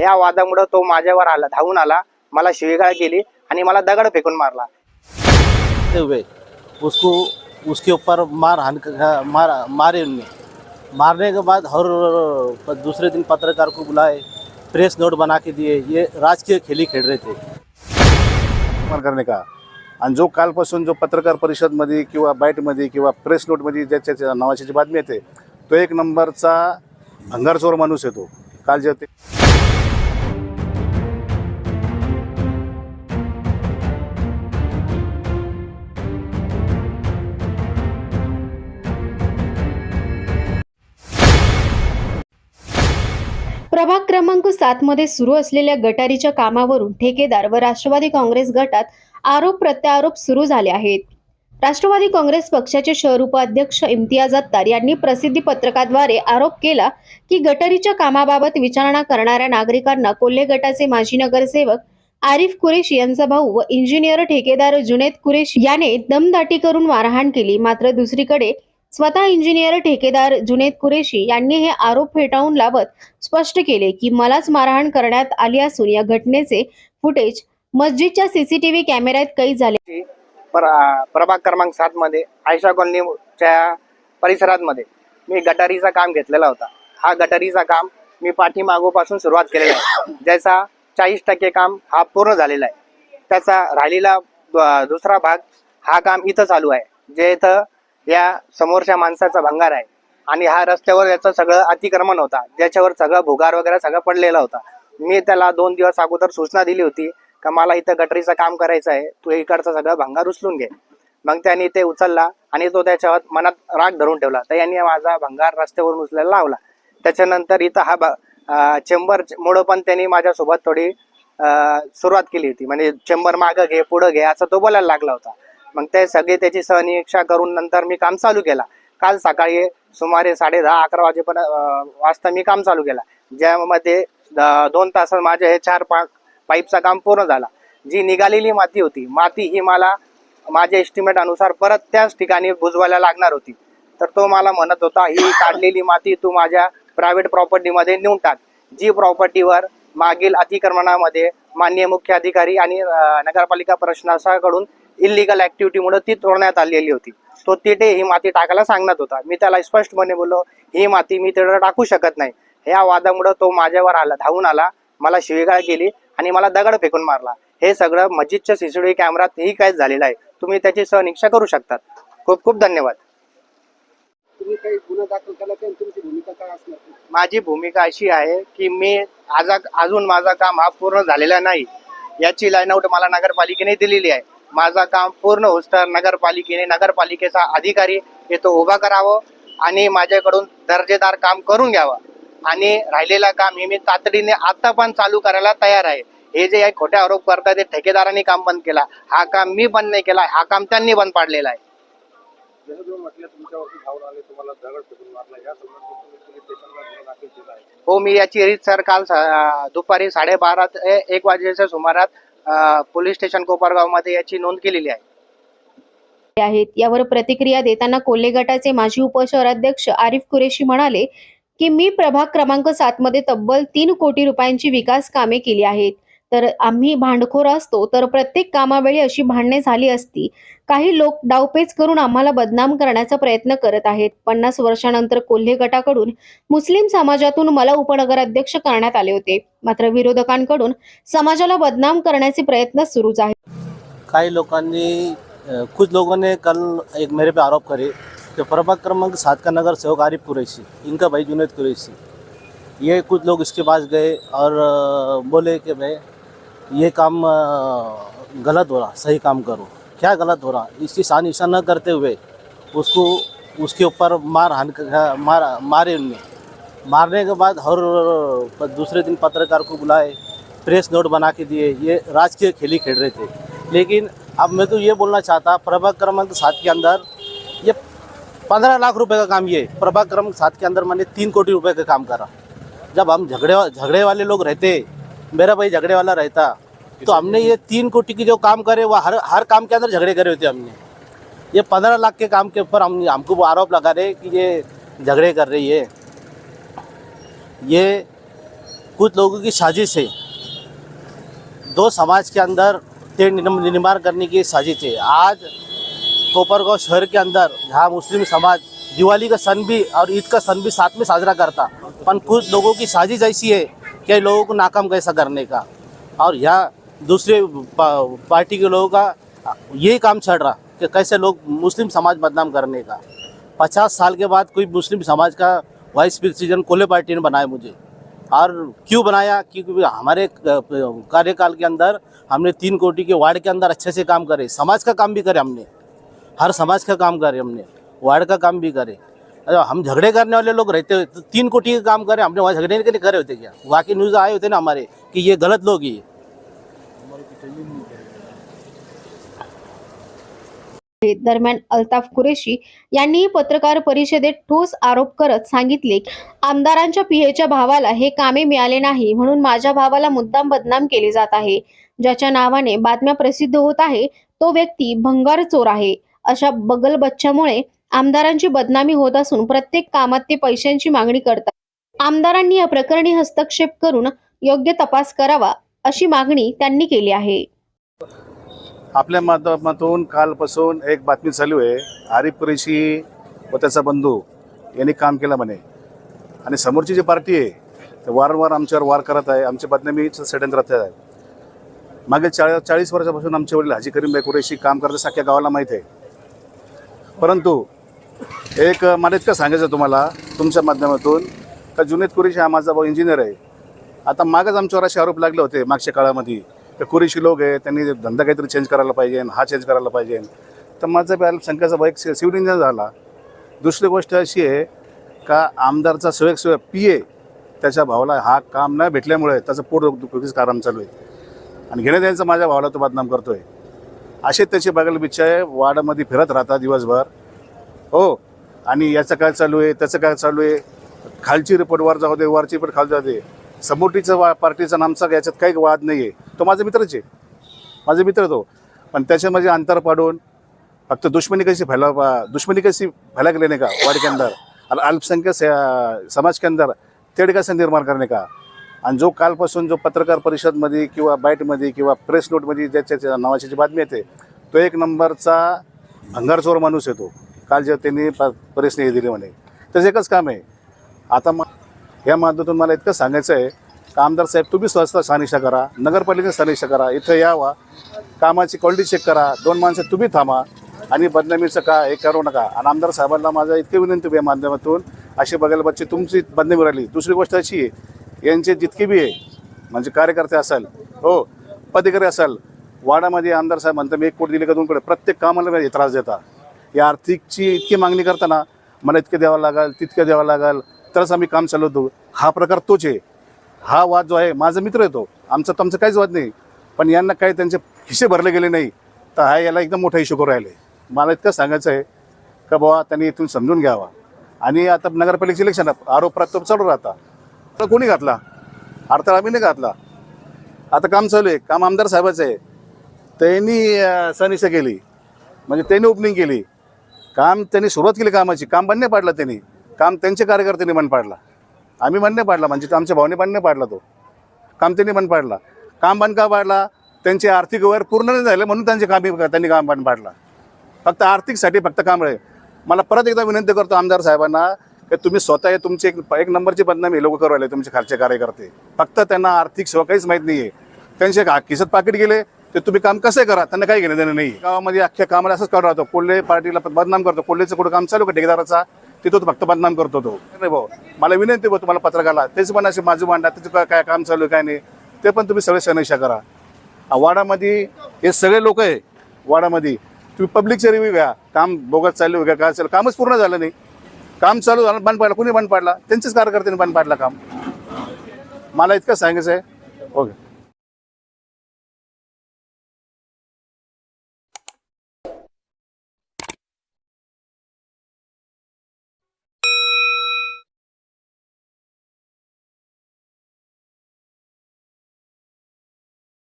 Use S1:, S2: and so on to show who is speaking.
S1: या वादामुळं तो माझ्यावर आला धावून आला मला शिवीगाळ केली आणि मला दगड फेकून मारला.
S2: हुए उसको उसके ऊपर मार हान मार मारे उनने. मारने के बाद प- दूसरे दिन पत्रकार को बुलाए प्रेस नोट बना के दिए ये राजकीय खेली खेल रहे थे.
S3: करणे का. आणि जो कालपासून जो पत्रकार परिषदमध्ये किंवा बाईटमध्ये किंवा प्रेस नोटमध्ये ज्याच्या ज्या नावाची जी बातमी येते तो एक नंबरचा भंगारचोर माणूस येतो. काल जे
S4: प्रभाग क्रमांक सात मध्ये सुरू असलेल्या गटारीच्या कामावरून ठेकेदार व राष्ट्रवादी काँग्रेस गटात आरोप प्रत्यारोप सुरू झाले आहेत. राष्ट्रवादी काँग्रेस पक्षाचे शहर उपाध्यक्ष इम्तियाज अत्तार यांनी प्रसिद्धी पत्रकाद्वारे आरोप केला की गटारीच्या कामाबाबत विचारणा करणाऱ्या नागरिकांना कोल्हे गटाचे माजी नगरसेवक आरिफ कुरेशी यांचा भाऊ व इंजिनियर ठेकेदार जुनेद कुरेशी याने दमदाटी करून मारहाण केली. मात्र दुसरीकडे स्वतः इंजिनियर ठेकेदार जुनेद कुरेशी यांनी हे आरोप फेटाळून लावत स्पष्ट केले की मलाच मारहाण करण्यात आली असून या घटनेचे फुटेज मस्जिदच्या सीसीटीव्ही कॅमेऱ्यात कैद झाले.
S1: प्रभाग क्रमांक सात मध्ये आयशा कॉलनीच्या परिसरामध्ये मी गटारीचा काम घेतलेला होता. हा गटारीचा काम मी पाठीमागोपासून सुरुवात केलेला आहे. ज्याचा चाळीस टक्के काम हा पूर्ण झालेला आहे. त्याचा राहिलेला दुसरा भाग हा काम इथं चालू आहे. जे इथं या समोरच्या माणसाचा भंगार आहे. आणि हा रस्त्यावर याचं सगळं अतिक्रमण होता. ज्याच्यावर सगळं भुगार वगैरे सगळं पडलेला होता. मी त्याला दोन दिवस अगोदर सूचना दिली होती का मला इथं गटरीचं काम करायचं आहे. तू इकडचं सगळं भंगार उचलून घे. मग त्याने ते उचलला आणि तो त्याच्यावर मनात राग धरून ठेवला. तर यांनी माझा भंगार रस्त्यावरून उचलायला लावला. त्याच्यानंतर इथं हा चेंबर मुळं पण त्यांनी माझ्यासोबत थोडी सुरुवात केली होती. म्हणजे चेंबर मागं घे पुढं घे असं तो बोलायला लागला होता. मग ते सगळे त्याची सहनिरीक्षा करून नंतर मी काम चालू केला. काल सकाळी सुमारे साडे दहा अकरा वाजेपर्यंत वाजता मी काम चालू केला. ज्यामध्ये द- दोन तासात माझ्या हे चार पा पाईपचा काम पूर्ण झाला. जी निघालेली माती होती माती ही मला माझ्या एस्टिमेट अनुसार परत त्याच ठिकाणी बुजवायला लागणार होती. तर तो मला म्हणत होता ही काढलेली माती तू माझ्या प्रायव्हेट प्रॉपर्टीमध्ये नेऊन टाक. जी प्रॉपर्टीवर मागील अतिक्रमणामध्ये माननीय मुख्य अधिकारी आणि नगरपालिका प्रशासनाकडून इलिगल ऍक्टिव्हिटीमुळे ती तोडण्यात आलेली होती. तो तिथे ही माती टाकायला सांगण्यात होता. मी त्याला स्पष्टपणे बोललो ही माती मी तिथे टाकू शकत नाही. या वादामुळं तो माझ्यावर आला धावून आला मला शिवीगाळ केली आणि मला दगड फेकून मारला. हे सगळं मस्जिदच्या सीसीटीव्ही कॅमेरात ही काय झालेलं आहे. तुम्ही त्याची सहनिक्षा करू शकतात. खूप खूप धन्यवाद.
S5: तुम्ही काही गुन्हा दाखल केला का? आणि तुमची भूमिका काय असणार?
S1: माझी भूमिका अशी आहे की मी आज अजून माझा काम हा पूर्ण झालेला नाही. याची लाईन आउट मला नगरपालिकेने दिलेली आहे. माझा काम पूर्ण होस्तर नगरपालिकेने नगरपालिकेचा अधिकारी येतो उभा करावं आणि माझ्याकडून दर्जेदार काम करून घ्यावं. आणि राहिलेलं काम हे मी तातडीने आता पण चालू करायला तयार आहे. हे जे खोटे आरोप करतात ते ठेकेदारांनी काम बंद केला. हा काम मी बंद नाही केला हा काम त्यांनी बंद पाडलेला आहे. हो मी याची रीत सर काल दुपारी साडेबारा ते एक वाजेच्या सुमारात पोलीस स्टेशन कोपरगावमध्ये याची नोंद केलेली आहे.
S4: आहेत. यावर प्रतिक्रिया देताना कोल्हे गटाचे माजी उपशहराध्यक्ष आरिफ कुरेशी म्हणाले की मी प्रभाग क्रमांक सात मध्ये तब्बल तीन कोटी रुपयांची विकास कामे केली आहेत. तर आम्ही भांडखोर असतो तर प्रत्येक कामावेळी अशी भांडणे झाली असती. काही लोक डावपेच करून आम्हाला बदनाम करण्याचा प्रयत्न करत आहेत. पन्नास वर्षानंतर कोल्हे गटाकडून मुस्लिम समाजातून मला उपनगराध्यक्ष करण्यात आले होते. मात्र विरोधकांकडून समाजाला बदनाम करण्याचे प्रयत्न सुरूच आहेत.
S2: काही लोकांनी खुद कुछ लोगों ने कल एक मेरे पे आरोप करे कि प्रभाग क्रमांक सात का नगर सेवक आरिफ कुरैशी इनका भाई जुनेद कुरैशी. ये कुछ लोग इसके पास गए और बोले कि भाई ये काम गलत हो रहा, सही काम करो। क्या गलत हो रहा? इसकी शान ईशा न करते हुए उसको, उसके ऊपर मार हान मार, मारे उनने। मारने के बाद हर दूसरे दिन पत्रकार को बुलाए, प्रेस नोट बना के दिए। ये राजकीय खेली खेल रहे थे। लेकिन अब मैं तो ये बोलना चाहता प्रभाग क्रमांक सात के अंदर, ये पंद्रह लाख रुपए का काम ये। प्रभाग क्रमांक सात के अंदर मैंने तीन कोटी रुपए का काम करा। जब हम झगड़े झगड़े वाले लोग रहते मेरा भाई झगड़े वाला रहता। तो हमने ये तीन कोटी की जो काम करे वो हर हर काम के अंदर झगड़े करे होते हमने। ये पंद्रह लाख के काम के ऊपर हम हमको आरोप लगा रहे कि ये झगड़े कर रही है। ये कुछ लोगों की साजिश है। दो समाज के अंदर निर्माण करने की साजिश है। आज कोपरगांव शहर के अंदर जहाँ मुस्लिम समाज दिवाली का सन भी और ईद का सन भी साथ में साजरा करता। पर कुछ लोगों की साजिश ऐसी है कि लोगों को नाकाम कैसा करने का? और यहाँ दूसरे पार्टी के लोगों का यही काम चल रहा कि कैसे लोग मुस्लिम समाज बदनाम करने का। पचास साल के बाद कोई मुस्लिम समाज का वाइस प्रेसिडेंट कोले पार्टी ने बनाया मुझे। और क्यों बनाया? क्योंकि हमारे कार्यकाल के अंदर हमने तीन कोटी के वार्ड के अंदर अच्छे से काम करे। समाज का काम भी करे हमने। हर समाज का काम करे हमने। वार्ड का काम भी करे। हम झगड़े करने वाले लोग रहते हुए तो तीन कोटी का काम करे हमने वहाँ झगड़े के लिए करे होते क्या? वहाँ न्यूज़ आए होते ना हमारे कि ये गलत लोग ही।
S4: दरम्यान अल्ताफ कुरेशी यांनी पत्रकार परिषदेत ठोस आरोप करत सांगितले आमदारांच्या पिहेच्या भावाला हे कामे मिळाले नाही म्हणून माझ्या भावाला मुद्दाम बदनाम केले जात आहे. ज्याच्या नावाने बातम्या प्रसिद्ध होत आहे तो व्यक्ती भंगार चोर आहे. अशा बगल बच्च्यामुळे आमदारांची बदनामी होत असून प्रत्येक कामात ते पैशांची मागणी करतात. आमदारांनी या प्रकरणी हस्तक्षेप करून योग्य तपास करावा अशी मागणी त्यांनी केली आहे.
S3: आपल्या माध्यमातून कालपासून एक बातमी चालू आहे. आरिफ कुरेशी व त्याचा बंधू यांनी काम केलं म्हणे. आणि समोरची जी पार्टी आहे ते वारंवार आमच्यावर वार करत आहे. आमची बदनामीचं षडयंत्र आहे. मागे चाळीस चाळीस वर्षापासून आमचे वडील हाजी करीमबाई कुरेशी काम करतात सख्या गावाला माहीत आहे. परंतु एक मला इतकं सांगायचं तुम्हाला तुमच्या माध्यमातून का जुनेद कुरेशी हा माझा भाऊ इंजिनियर आहे. आता मागच आमच्यावर असे आरोप लागले होते मागच्या काळामध्ये तर कुरेशी लोक आहे त्यांनी धंदा काहीतरी चेंज करायला पाहिजे हा चेंज करायला पाहिजे. तर माझा बी अल्पसंख्याचा भाऊ एक सिव्हिल इंजिनियर झाला. दुसरी गोष्ट अशी आहे का आमदारचा सेवक पी ए त्याच्या भावाला हा काम न भेटल्यामुळे त्याचं पोट दुखीच काम चालू आहे. आणि घेणे द्यायचं माझ्या भावाला तो बदनाम करतोय. असे त्याचे बघायला बिच्छा आहे वाडामध्ये फिरत राहतात दिवसभर. हो. आणि याचं काय चालू आहे त्याचं काय चालू आहे? खालची रिपोर्ट वर जाऊ दे वरची रिपोर्ट खाली जाऊ दे. समोरटीचं वा पार्टीचा नामचा याच्यात काही वाद नाही आहे तो माझा मित्रच आहे. माझा मित्र तो. पण त्याच्यामध्ये अंतर पाडून फक्त दुश्मनी कशी फैला दुश्मनी कशी फैला गेली नाही का? वार्ड के अंदर अल्पसंख्यक समाज के अंदर तेढ कसं निर्माण करणे का? आणि जो कालपासून जो पत्रकार परिषदमध्ये किंवा बाईटमध्ये किंवा प्रेस नोटमध्ये ज्याच्या नावाची जी बातमी येते तो एक नंबरचा भंगारचोर माणूस येतो काल जेव्हा त्यांनी प- प्रेसने हे म्हणे त्याचं एकच काम आहे. आता मग या माध्यमातून मला इतकं सांगायचं आहे का आमदार साहेब तुम्ही स्वतः स्थानिशा करा नगरपालिकेने स्थानिशा करा इथं यावा कामाची क्वालिटी चेक करा दोन माणसं तुम्ही थांबा आणि बदनामीचं का हे करू नका. आणि आमदार साहेबांना माझा इतकी विनंती या माध्यमातून अशी बघायला बच्चे तुमची बदनामी राहिली. दुसरी गोष्ट अशी आहे यांचे जितके बी आहे म्हणजे कार्यकर्ते असाल हो पदाधिकारी असाल वाडामध्ये आमदार साहेब म्हणतात मी एक कोटी दिले का दोन कोटी प्रत्येक कामाला त्रास देता. या आर्थिकची इतकी मागणी करताना मला इतकं द्यावं लागेल तितकं द्यावं लागेल तरच आम्ही काम चालवतो हा प्रकार तोच आहे. हा वाद जो आहे माझा मित्र आहे तो. आमचा तर काहीच वाद नाही. पण यांना काही त्यांचे खिसे भरले गेले नाही. तर हा याला एकदम मोठा इशू करू राहिले. मला इतकं सांगायचं आहे का बाबा त्यांनी इथून समजून घ्यावा. आणि आता नगरपालिकेचे इलेक्शन आरोप प्रत्यारोप चालू राहता. तर कोणी घातला? अडथळा आम्ही नाही घातला. आता काम चालू आहे. काम आमदार साहेबाचं आहे. त्यांनी सनिशा केली. म्हणजे त्यांनी ओपनिंग केली. काम त्यांनी सुरुवात केली कामाची. काम बंद नाही पाडलं त्यांनी. काम त्यांचे कार्यकर्त्यांनी मन पाडला. आम्ही बंद नाही पाडला म्हणजे आमच्या भावने बंद नाही पाडला तो. काम त्यांनी मन पाडला. काम बंद का पाडला? त्यांचे आर्थिक व्यवहार पूर्ण नाही झाले म्हणून त्यांचे काम त्यांनी काम बंद पाडला. फक्त आर्थिकसाठी फक्त काम आहे. मला परत एकदा विनंती करतो आमदार साहेबांना की तुम्ही स्वतः हे एक एक नंबरची बदनामी लोक करू राहिले तुमचे खालचे कार्यकर्ते. फक्त त्यांना आर्थिक सेवा काहीच माहीत नाही आहे त्यांचे का खिसत पाकिट गेले ते तुम्ही काम कसं करा? त्यांना काही घेणं देणं नाही. गावामध्ये अख्ख्या कामाला असंच करत राहतो. कोल्हे पार्टीला बदनाम करतो. कोल्हेचं कुठं काम चालू का? ठेकेदाराचा? तिथं तो फक्त बदनाम करतो तो. नाही भाऊ मला विनंती भाऊ तुम्हाला पत्रकाला तेच पण असे माझं मांडा. त्याचं काय काम चालू आहे काय नाही. ते पण तुम्ही सगळे सनिशा करा. वाडामध्ये हे सगळे लोक आहे. वाडामध्ये. तुम्ही पब्लिकचे रिव्ह्यू घ्या. काम बोगत चालू घ्या काय चालू कामच पूर्ण झालं नाही. काम चालू झालं बंद पाडलं. कोणी बंद पाडला? त्यांचेच कार्यकर्त्यांनी बंद पाडला काम. मला इतकं सांगायचं आहे ओके.